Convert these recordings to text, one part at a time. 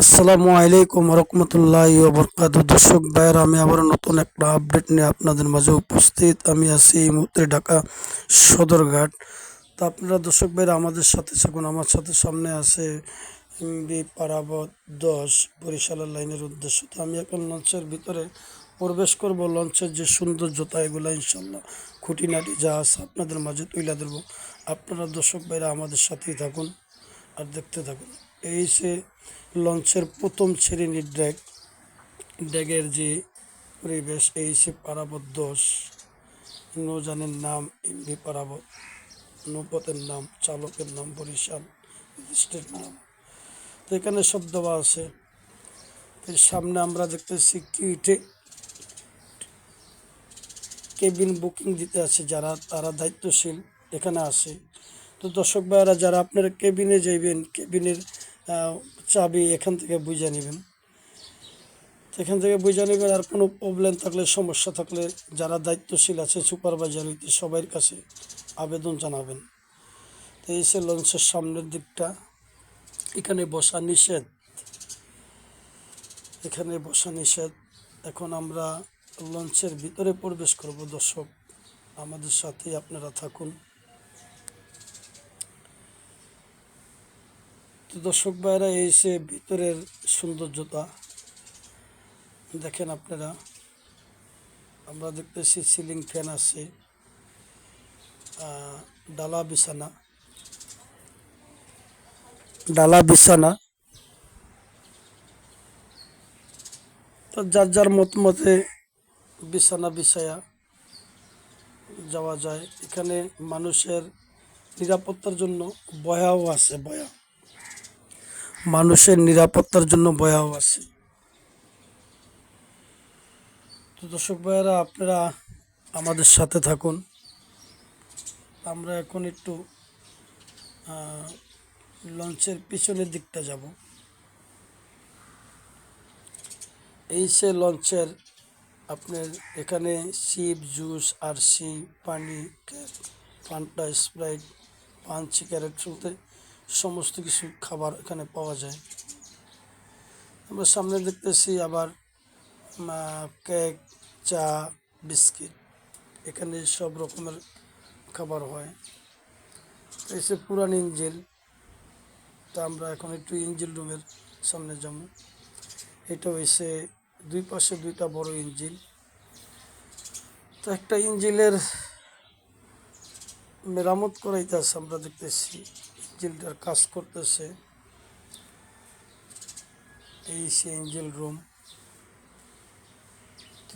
আসসালামু আলাইকুম রহমতুল্লাহ বরকাত দর্শক, ভাইয়ের, আমি আবার নতুন একটা আপডেট নিয়ে আপনাদের মাঝে উপস্থিত। আমি আছি এই মুহূর্তে ঢাকা সদরঘাট। তো আপনারা, দর্শক ভাইয়েরা, আমাদের সাথে থাকুন। আমার সাথে সামনে আছে এমবি পারাবত দশ, বরিশালের লাইনের উদ্দেশ্য। তো আমি এখন লঞ্চের ভিতরে প্রবেশ করব। লঞ্চের যে সৌন্দর্যতা, এগুলো ইনশাল্লাহ খুঁটিনাটি যা আছে আপনাদের মাঝে তুলে ধরবো। আপনারা, দর্শক ভাইরা আমাদের সাথেই থাকুন আর দেখতে থাকুন। এই সে লঞ্চের প্রথম শ্রেণির ড্যাগ, ড্যাগের যে পরিবেশ, এই সে পারাবত দোষ নৌজানের নাম, এমভি পারাবত, নৌপথের নাম, চালকের নাম, বরিশাল রেজিস্ট্রের নাম। তো এখানে সব দেওয়া আছে। সামনে আমরা দেখতেছি কিটে কেবিন বুকিং দিতে আছে যারা, তারা দায়িত্বশীল এখানে আসে তো দর্শক ভাইয়েরা, যারা আপনারা কেবিনে যাইবেন, কেবিনের চাবি এখান থেকে বুঝে নেবেন। এখান থেকে বুঝে নেবেন আর কোনো প্রবলেম থাকলে, সমস্যা থাকলে যারা দায়িত্বশীল আছে সুপারভাইজার হইতে সবার কাছে আবেদন জানাবেন। তো এই সে লঞ্চের সামনের দিকটা, এখানে বসা নিষেধ। এখানে বসা নিষেধ। এখন আমরা লঞ্চের ভিতরে প্রবেশ করব। দর্শক, আমাদের সাথেই আপনারা থাকুন। তো দর্শক ভাইরা, এই সে ভিতরের সৌন্দর্যতা, দেখেন আপনারা, আমরা দেখতেছি সিলিং ফ্যান আছে ডালা বিছানা ডালা বিছানা। তো যার যার মত মতে বিছানা বিছায়া যাওয়া যায়, এখানে মানুষের নিরাপত্তার জন্য বয়াও আছে, বয়া। মানুষের নিরাপত্তার জন্য বয়াও আছে। তো দর্শক ভাইয়েরা, আপনারা আমাদের সাথে থাকুন। আমরা এখন একটু লঞ্চের পিছনের দিকটা যাব। এই সে লঞ্চের আপনার এখানে সিপ, জুস আরসি পানি কেক স্প্রাইট, পান, সিগারেট চলতে সমস্ত কিছু খাবার এখানে পাওয়া যায়। আমরা সামনে দেখতেছি আবার কেক, চা, বিস্কিট, এখানে সব রকমের খাবার হয়। এই সে পুরান ইঞ্জিল, তা আমরা এখন একটু ইঞ্জিল রুমের সামনে যাব। এটা হয়েছে দুই পাশে দুইটা বড় ইঞ্জিল। তো একটা ইঞ্জিলের মেরামত করাইতেছে আমরা দেখতেছি। ইঞ্জিলটার কাজ করতেছে। এই সে ইঞ্জিল রুম।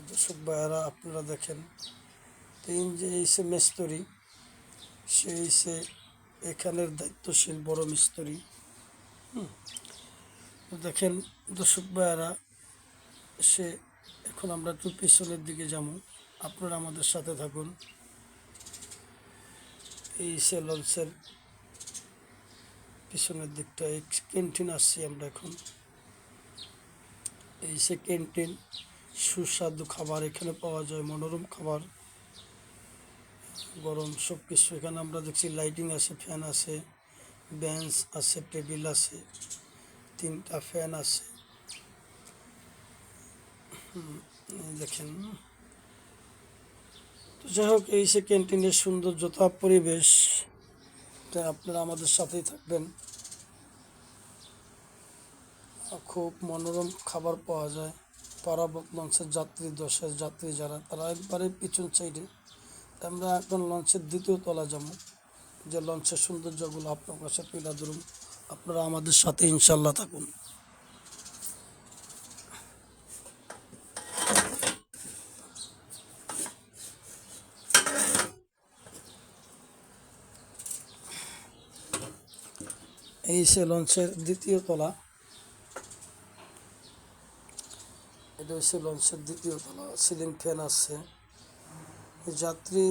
দর্শক ভাইয়ারা, আপনারা দেখেন তো ইঞ্জিল এই সে মিস্ত্রি সেই সে এখানের দায়িত্বশীল বড় মিস্ত্রি। দেখেন, দর্শক ভাইয়ারা, সে, এখন আমরা একটু পিছনের দিকে যাব। আপনারা আমাদের সাথে থাকুন। এই সে লঞ্চের পিছনের দিকটা এই ক্যান্টিন আসছি আমরা এখন। এই সে ক্যান্টিন, সুস্বাদু খাবার এখানে পাওয়া যায়, মনোরম খাবার। গরম সব কিছু এখানে আমরা দেখছি, লাইটিং আছে, ফ্যান আছে, বেঞ্চ আছে, টেবিল আছে, তিনটা ফ্যান আছে। দেখেন। তো যাই হোক, এই সে ক্যান্টিনের সৌন্দর্যতা, পরিবেশ এটা আপনারা আমাদের সাথেই থাকবেন। খুব মনোরম খাবার পাওয়া যায়। পারাব লঞ্চের যাত্রী, দশের যাত্রী যারা, তারা একবারে পিছন সাইডে। আমরা এখন লঞ্চের দ্বিতীয় তলা যাব। যে লঞ্চের সৌন্দর্যগুলো আপনার কাছে তুলে ধরুন। আপনারা আমাদের সাথে ইনশাল্লাহ থাকুন। এই সে লঞ্চের দ্বিতীয় তলা। এটা হচ্ছে লঞ্চের দ্বিতীয় তলা। সিলিং ফ্যান আছে। যাত্রী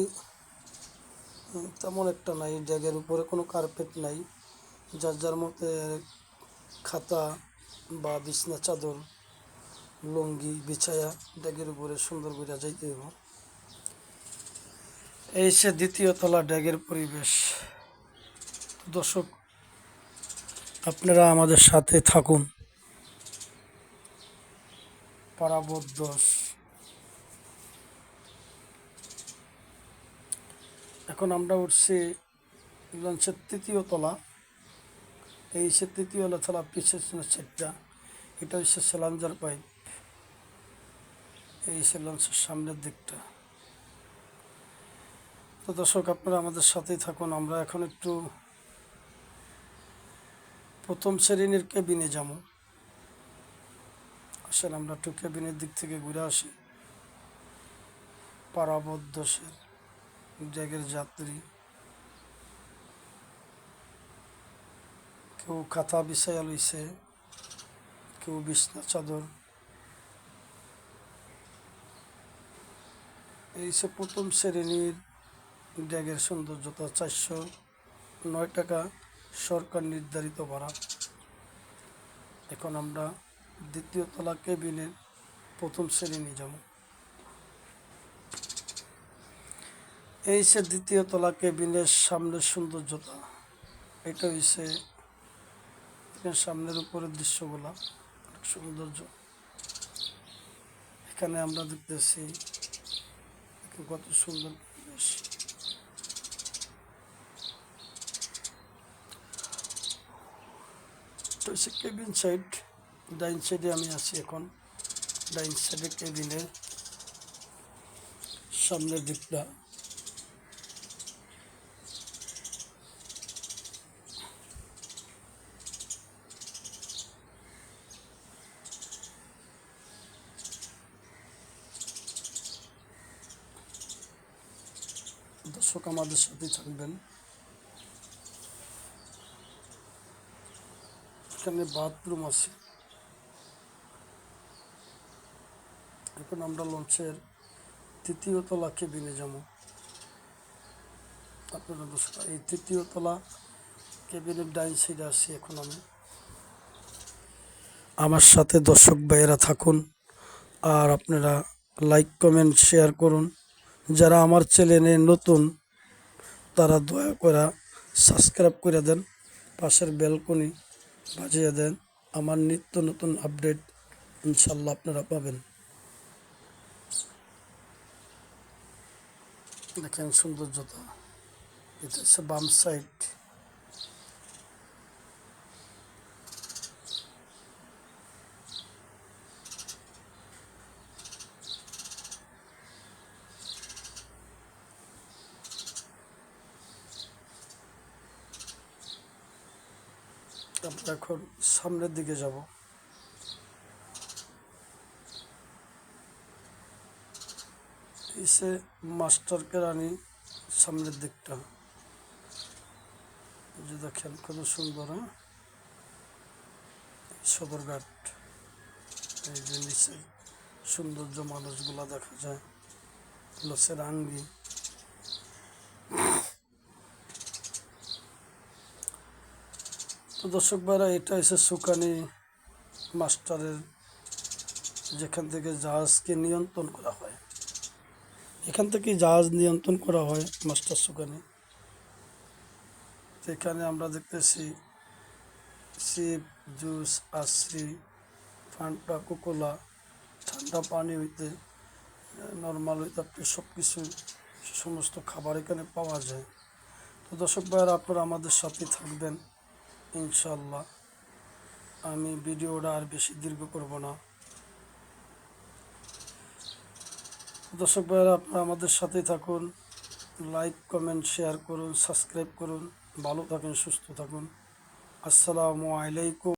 তেমন একটা নাই। ড্যাগের উপরে কোনো কার্পেট নাই। যার যার মতে খাতা বা বিছনা, চাদর, লুঙ্গি বিছায়া ড্যাগের উপরে সুন্দর করে যাইতে হইব। এই সে দ্বিতীয় তলা ড্যাগের পরিবেশ। দর্শক আপনারা আমাদের সাথে থাকুন। পারাবত দোষ এখন আমরা উঠছি লঞ্চের তৃতীয় তলা। এই সে তৃতীয় তলা পিছের সেটটা এটা হচ্ছে সেলাঞ্জার পাইপ। এই সে লঞ্চের সামনের দিকটা। তো দর্শক, আপনারা আমাদের সাথেই থাকুন। আমরা এখন একটু প্রথম শ্রেণির কেবিনে যাব। আসেন আমরা একটু কেবিনের দিক থেকে ঘুরে আসি। পারাবদ্যসের ড্যাগের যাত্রী। কেউ খাতা বিছাইয়া লইছে, কেউ বিছনা চাদর। এই সে প্রথম শ্রেণির ড্যাগের সৌন্দর্যতা চারশো নয় টাকা। সরকার নির্ধারিত করা। এখন আমরা দ্বিতীয় তলা কেবিনের প্রথম শ্রেণি যাব। এই সে দ্বিতীয় তলা কেবিনের সামনের সৌন্দর্যতা, এটা হইছে সামনের উপরের দৃশ্যগুলা, অনেক সৌন্দর্য। এখানে আমরা দেখতেছি কত সুন্দর পরিবেশ। হচ্ছে কেবিন সাইড ডাইন সাইডে আমি আছি এখন ডাইন সাইডে কেবিনের সামনের দিকটা দর্শক, আমাদের সাথে থাকবেন। এখানে বাথরুম আছে। এখন আমরা লঞ্চের তৃতীয় তলা কেবিনে যাব। আপনারা দর্শক এই তৃতীয় তলা কেবিনের ডাইন সাইডে আছি এখন আমি। আমার সাথে দর্শক ভাইয়েরা থাকুন আর আপনারা লাইক কমেন্ট শেয়ার করুন। যারা আমার চ্যানেলে নতুন, তারা দয়া করে সাবস্ক্রাইব করে দেন। পাশের বেলকনি বাজিয়ে দেন। আমার নিত্য নতুন আপডেট ইনশাল্লাহ আপনারা পাবেন। দেখেন সৌন্দর্যতা। এটা হচ্ছে বাম সাইড আমরা এখন সামনের দিকে যাব। এসে মাস্টার কেরানি সামনের দিকটা। যে দেখেন, কত সুন্দর হ্যাঁ? এই সদরঘাট এই যে নিচে সৌন্দর্য মানুষগুলা দেখা যায়। লসের আঙ্গি তো দর্শক ভাইরা, এটা হচ্ছে সুকানি মাস্টারের, যেখান থেকে জাহাজকে নিয়ন্ত্রণ করা হয়। এখান থেকে জাহাজ নিয়ন্ত্রণ করা হয় মাস্টার সুকানি। এখানে আমরা দেখতেছি সিপ, জুস আশ্রি ফান্টা, কোকোলা, ঠান্ডা পানি হইতে, নর্মাল হইতে আপনি সব কিছু সমস্ত খাবার এখানে পাওয়া যায়। তো দর্শক ভাইয়েরা আপনারা আমাদের সাথে থাকবেন। ইনশাল্লাহ আমি ভিডিওটা আর বেশি দীর্ঘ করব না। দর্শক ভাইয়েরা, আপনারা আমাদের সাথেই থাকুন। লাইক, কমেন্ট, শেয়ার করুন, সাবস্ক্রাইব করুন। ভালো থাকুন, সুস্থ থাকুন। আসসালামু আলাইকুম।